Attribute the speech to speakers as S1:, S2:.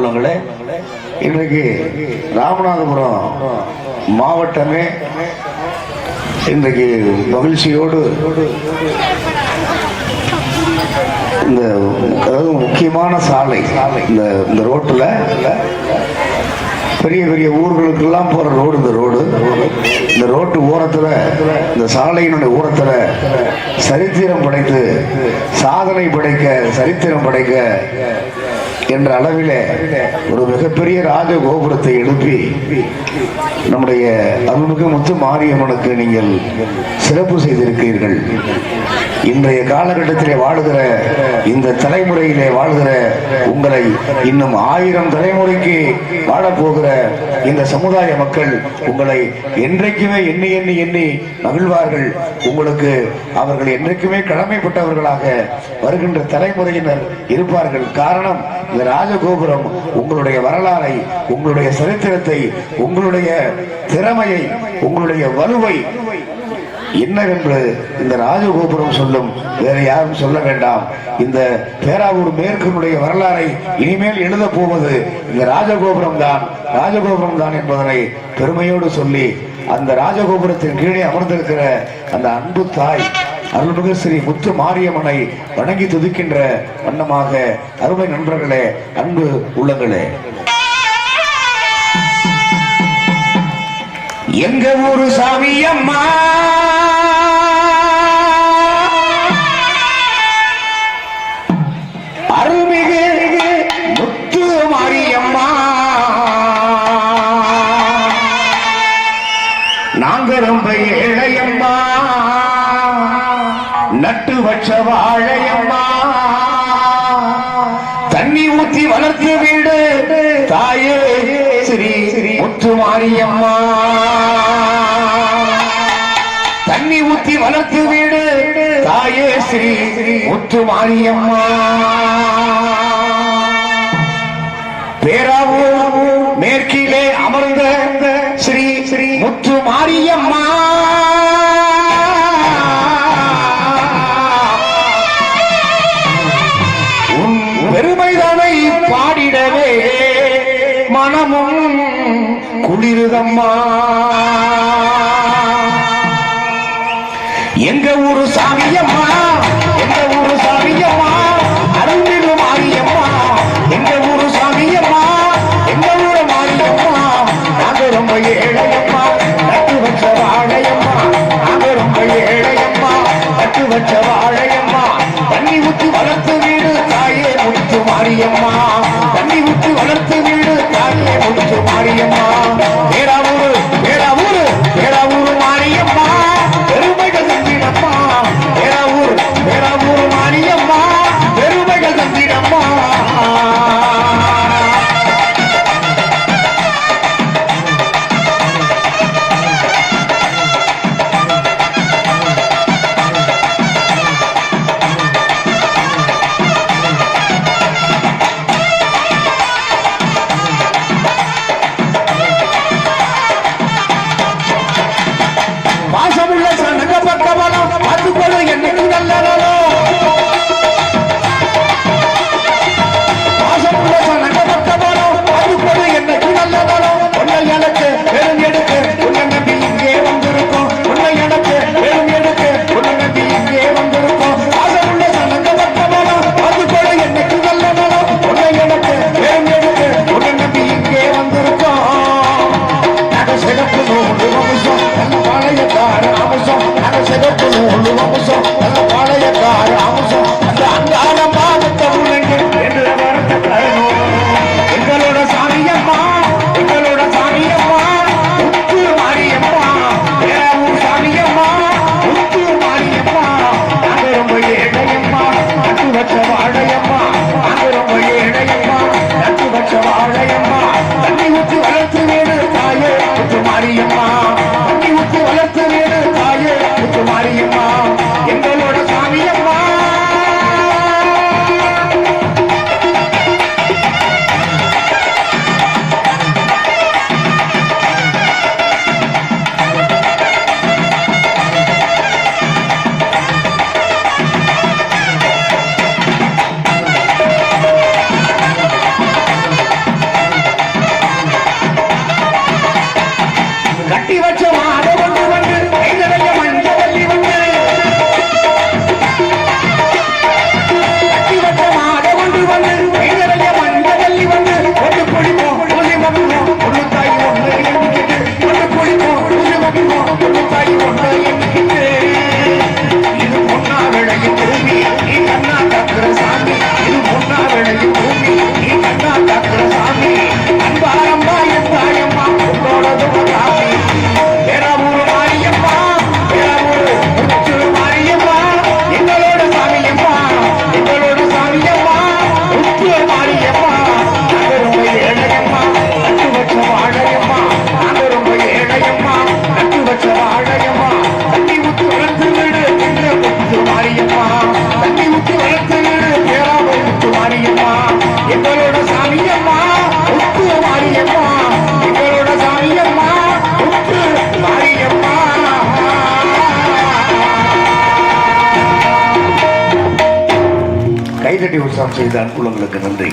S1: உள்ளவங்களே இன்றைக்கு ராமநாதபுரம் மாவட்டமே இன்றைக்கு மகிழ்ச்சியோடு இந்த அதாவது முக்கியமான சாலை இந்த இந்த ரோட்டில் பெரிய பெரிய ஊர்களுக்கெல்லாம் போகிற ரோடு இந்த ரோடு. இந்த ரோட்டு ஓரத்தில் இந்த சாலையினுடைய ஓரத்தில் சரித்திரம் படைத்து சாதனை படைக்க சரித்திரம் படைக்க என்ற அளவிலே ஒரு மிகப்பெரிய ராஜ கோபுரத்தை எழுப்பி நம்முடைய அருள்மிகு முத்து மாரியம்மனுக்கு நீங்கள் சிறப்பு செய்திருக்கிறீர்கள். இன்றைய காலகட்டத்திலே வாழுகிற இந்த தலைமுறையிலே வாழ்கிற உங்களை இன்னும் ஆயிரம் தலைமுறைக்கு வாழப்போகிற இந்த சமுதாய மக்கள் உங்களை என்றைக்குமே எண்ணி எண்ணி எண்ணி மகிழ்வார்கள். உங்களுக்கு அவர்கள் என்றைக்குமே கடமைப்பட்டவர்களாக வருகின்ற தலைமுறையினர் இருப்பார்கள். காரணம் இந்த ராஜகோபுரம் உங்களுடைய வரலாறை உங்களுடைய சரித்திரத்தை உங்களுடைய திறமையை உங்களுடைய வலுவை என்னவென்று இந்த ராஜகோபுரம் சொல்லும். வேற யாரும் சொல்ல வேண்டாம். இந்த பேராவூர் மேற்கனுடைய வரலாறை இனிமேல் எழுத போவது இந்த ராஜகோபுரம் தான். ராஜகோபுரம் தான் என்பதனை பெருமையோடு சொல்லி அந்த ராஜகோபுரத்தின் கீழே அமர்ந்திருக்கிற அந்த அன்பு தாய் அருள்மிகு ஸ்ரீ முத்து மாரியம்மனை வணங்கி துதிக்கின்ற வண்ணமாக அருமை நண்பர்களே அன்பு உள்ளங்களே. எங்க ஊரு சாமி அம்மா அருள்மிகு முத்து மாரியம்மா. நாங்க ரொம்ப ஏழையம்மா. நட்டு வச்ச வாழையம்மா. தண்ணி ஊத்தி வளர்த்து வீடு. தாயே ஸ்ரீ ஸ்ரீ முத்து மாரியம்மா. தண்ணி ஊத்தி வளர்த்து வீடு. தாயே ஸ்ரீ முத்து மாரியம்மா. பேராவூர் மேற்கிலே அமர்ந்த ஸ்ரீ ஸ்ரீ முத்து மாரியம்மா. மனமும் குளிருதம்மா. எங்க ஊரு சாமியம்மா? எங்க ஊரு சாமியம்மா? அருள்மிகு மாரியம்மா. எங்க ஊரு சாமியம்மா? எங்க ஊரு மாரியம்மா? நாங்க ரொம்ப ஏழையம்மா. நட்டு வச்ச வாழையம்மா. நாங்க ரொம்ப ஏழையம்மா. நட்டு வச்ச வாழையம்மா. தண்ணி ஊற்றி வளர்த்து வீடு தாயே முத்து மாரியம்மா. கைதட்டி செய்த அன்புள்ளங்களுக்கு நன்றி.